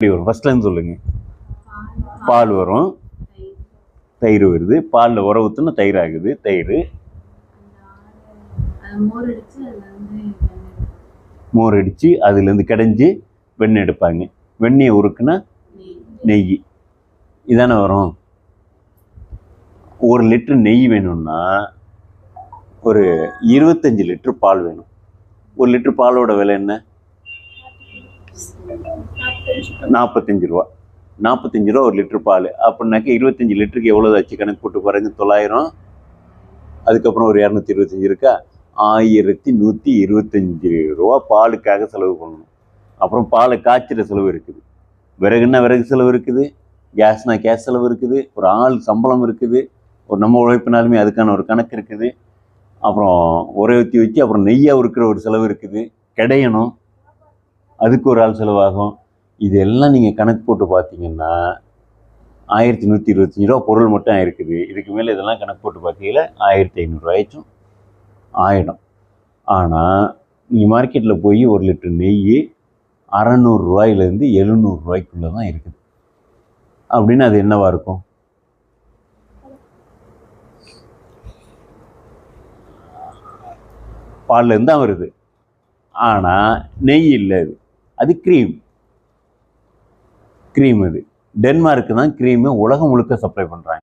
எப்படி வரும்? ஃபஸ்ட்லேருந்து சொல்லுங்கள் பால் வரும். தயிர் வருது. பாலில் உர ஊற்றுனா தயிர் ஆகுது. தயிர். மோர் அடிச்சு அதுல இருந்து அடித்து அதுலேருந்து கடைஞ்சி வெண்ணெய் எடுப்பாங்க. வெண்ணெயை உருக்குனா நெய். நெய். இதானே வரும். ஒரு லிட்டர் நெய் வேணும்னா ஒரு இருபத்தஞ்சி லிட்டர் பால் வேணும். ஒரு லிட்டர் பாலோட விலை என்ன? நாற்பத்தஞ்சு ரூபா. நாற்பத்தஞ்சு ரூபா ஒரு லிட்டர் பால். அப்படின்னாக்கா இருபத்தஞ்சி லிட்டருக்கு எவ்வளோ ஆச்சு கணக்கு போட்டு பாருங்க தொள்ளாயிரம். அதுக்கப்புறம் ஒரு இரநூத்தி இருபத்தஞ்சி இருக்கா? ஆயிரத்தி நூற்றி இருபத்தஞ்சி ரூபா பாலுக்காக செலவு பண்ணணும். அப்புறம் பாலை காய்ச்சிற செலவு இருக்குது. விறகுன்னா விறகு செலவு இருக்குது? கேஸ்னா கேஸ் செலவு இருக்குது. ஒரு ஆள் சம்பளம் இருக்குது. ஒரு நம்ம உழைப்பினாலுமே அதுக்கான ஒரு கணக்கு இருக்குது. அப்புறம் உரை ஊற்றி வச்சு அப்புறம் நெய்யாக இருக்கிற ஒரு செலவு இருக்குது. கிடையணும். அதுக்கு ஒரு ஆள் செலவாகும். இதெல்லாம் நீங்கள் கணக்கு போட்டு பார்த்தீங்கன்னா ஆயிரத்தி நூற்றி இருபத்தஞ்சி ரூபா பொருள் மட்டும் ஆயிருக்குது இதுக்கு மேலே இதெல்லாம் கணக்கு போட்டு பார்த்தீங்கள ஆயிரத்தி ஐநூறுரூவாய்ச்சும் ஆயிடும். ஆனால் நீங்கள் மார்க்கெட்டில் போய் ஒரு லிட்டர் நெய் அறநூறுரூவாயிலேருந்து எழுநூறுரூவாய்க்குள்ளே தான் இருக்குது. அப்படின்னு அது என்னவாக இருக்கும்? பால்லேருந்து தான் வருது. ஆனால் நெய் இல்லை அது. அது க்ரீம் க்ரீம் இது. டென்மார்க்கு தான் க்ரீமு உலகம் முழுக்க சப்ளை பண்ணுறாங்க